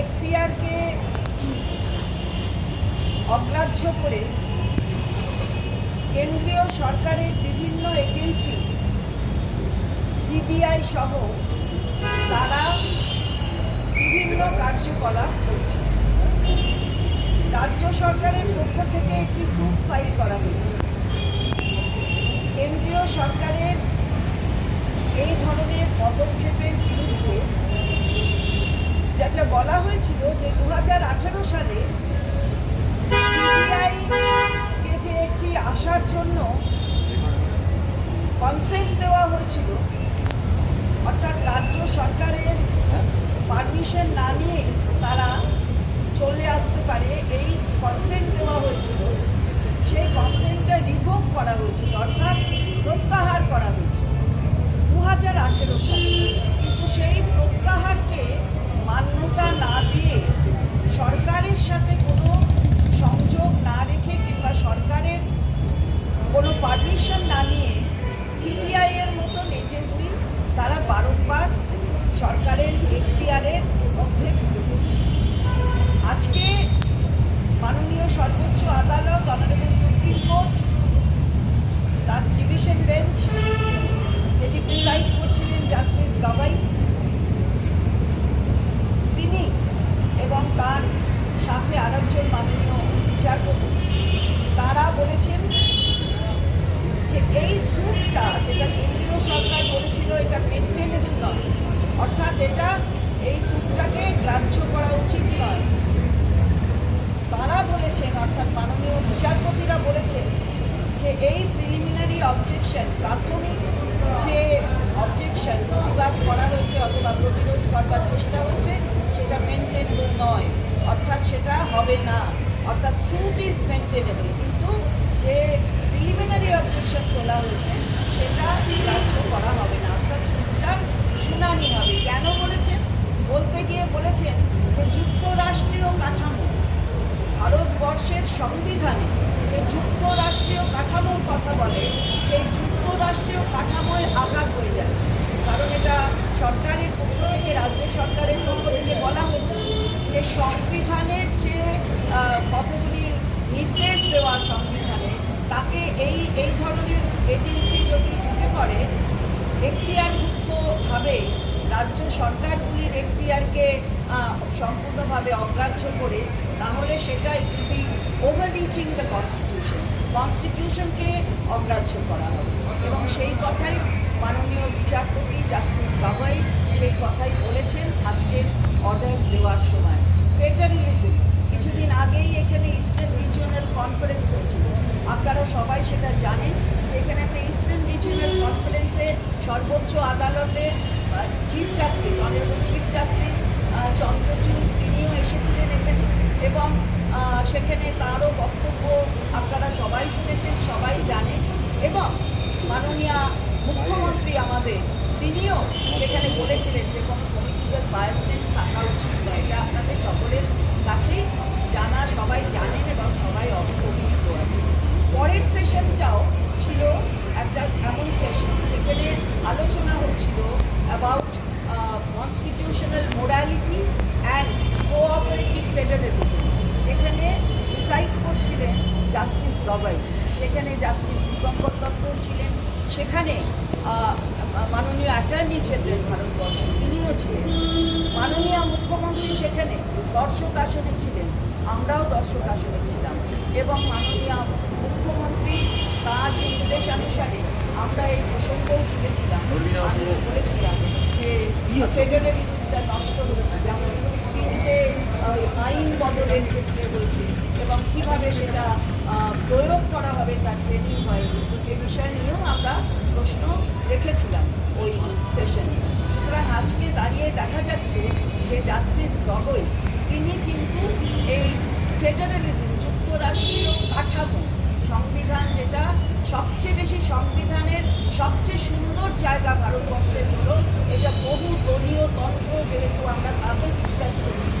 এখতিয়ারকে অগ্রাহ্য করে কেন্দ্রীয় সরকারের বিভিন্ন এজেন্সি, সিবিআই সহ তারা বিভিন্ন কার্যকলাপ করছে। রাজ্য সরকারের পক্ষ থেকে একটি স্যুট ফাইল করা হয়েছে। কেন্দ্রীয় সরকারের এই ধরনের বলা হয়েছিল যে দু হাজার আঠেরো সালে সিবিআই কে যে একটি আসার জন্য কনসেন্ট দেওয়া হয়েছিল। অর্থাৎ রাজ্য সরকারের পারমিশন না নিয়ে তারা চলে আসতে পারে, এই কনসেন্ট দেওয়া হয়েছিল। সেই কনসেন্টটা রিভোক করা হয়েছিল, অর্থাৎ প্রত্যাহার করা হয়েছিল দু হাজার আঠেরো সালে কিন্তু সেই প্রত্যাহারকে মান্যতা না দিয়ে সরকারের সাথে কোনো সংযোগ না রেখে কিংবা সরকারের কোনো পারমিশন না নিয়ে সিবিআই এর মতন এজেন্সি তারা বারংবার সরকারের এখতিয়ারের মধ্যে ঢুকে পড়ছে আজকে মাননীয় সর্বোচ্চ আদালত অনারেবল সুপ্রিম কোর্ট তার ডিভিশন বেঞ্চ যেটি প্রিসাইড করছিলেন জাস্টিস গাবাই তিনি এবং তার সাথে আরেকজন মাননীয় বিচারপতি তারা বলেছেন যে এই স্যুটটা যেটা কেন্দ্রীয় সরকার বলেছিল, এটা মেনটেনেবল নয়। অর্থাৎ এটা এই স্যুটটাকে গ্রাহ্য করা উচিত নয়। তারা বলেছেন, অর্থাৎ মাননীয় বিচারপতিরা বলেছেন যে এই প্রিলিমিনারি অবজেকশন প্রাথমিক যে অবজেকশন প্রতিবাদ করা হয়েছে অথবা প্রতিরোধ করবার চেষ্টা হচ্ছে সেটা মেনটেনেবল নয় অর্থাৎ সেটা হবে না। অর্থাৎ স্যুট ইজ মেনটেনেবল কিন্তু যে প্রিলিমিনারি অবজেকশন তোলা হয়েছে, সেটা গ্রাহ্য করা হবে না। অর্থাৎ স্যুটটার শুনানি হবে। কেন বলেছেন? বলতে গিয়ে বলেছেন যে যুক্তরাষ্ট্রীয় কাঠামো, ভারতবর্ষের সংবিধানে যে যুক্তরাষ্ট্রীয় কাঠামোর কথা বলে, সেই যুক্তরাষ্ট্রীয় কাঠামোয় আঘাত হয়ে যাচ্ছে। কারণ এটা সরকারের পক্ষ থেকে, রাজ্য সরকারের পক্ষ থেকে বলা হয়েছে যে সংবিধানের যে কতগুলি নির্দেশ দেওয়া সংবিধানে, তাকে এই এই ধরনের এজেন্সি যদি ঢুকে পড়ে, এখতিয়ারভুক্তভাবে রাজ্য সরকারগুলির এখতিয়ারকে সম্পূর্ণভাবে অগ্রাহ্য করে, তাহলে সেটা be overreaching the constitution কনস্টিটিউশনকে অগ্রাহ্য করা হবে। এবং সেই কথাই মাননীয় বিচারপতি জাস্টিস গাভাই সেই কথাই বলেছেন আজকের অর্ডার দেওয়ার সময়। ফেডারেলিজম কিছুদিন আগেই এখানে ইস্টার্ন রিজিওনাল কনফারেন্স হয়েছিল। আপনারা সবাই সেটা জানেন যে এখানে একটা ইস্টার্ন রিজিওনাল কনফারেন্সে সর্বোচ্চ আদালতের chief justice honourable chief justice Chandrachud, তিনিও এসেছিলেন এখানে। এবং সেখানে তারও বক্তব্য আপনারা সবাই শুনেছেন, সবাই জানেন। এবং মাননীয় মুখ্যমন্ত্রী আমাদের, তিনিও সেখানে বলেছিলেন যে কোনো পলিটিক্যাল বায়াসনেস থাকা উচিত নয়। এটা আপনাদের সকলের কাছেই জানা, সবাই জানেন এবং সবাই অবহিত আছে পরের সেশনটাও ছিল একটা এমন সেশন যেখানে আলোচনা হচ্ছিল about constitutional morality and cooperative federalism যেখানে ডিসাইড করছিলেন জাস্টিস গবাই সেখানে জাস্টিস দীপঙ্কর দত্ত ছিলেন। সেখানে মাননীয় অ্যাটর্নি জেনারেল ভারতবর্ষের তিনিও ছিলেন। মাননীয় মুখ্যমন্ত্রী সেখানে দর্শক আসনে ছিলেন আমরাও দর্শক আসনে ছিলাম। এবং মাননীয় মুখ্যমন্ত্রী তার নির্দেশানুসারে আমরা এই প্রসঙ্গও তুলেছিলাম। আমি বলেছিলাম যে ফেডারেলিজমটা নষ্ট হয়েছে। যেমন তিনটে আইন বদলের ক্ষেত্রে হয়েছে এবং কীভাবে সেটা প্রয়োগ করা হবে তার ট্রেনিং হয়নি। এ বিষয় নিয়েও আমরা প্রশ্ন রেখেছিলাম ওই সেশনে সুতরাং আজকে দাঁড়িয়ে দেখা যাচ্ছে যে জাস্টিস গগৈ, তিনি কিন্তু এই ফেডারেলিজম যুক্তরাষ্ট্রীয় কাঠামো সংবিধান যেটা সবচেয়ে বেশি সংবিধানের সবচেয়ে সুন্দর জায়গা ভারতবর্ষের হলো এটা বহু দলীয় তন্ত্র, যেহেতু আমরা তাতে বিশ্বাস করি।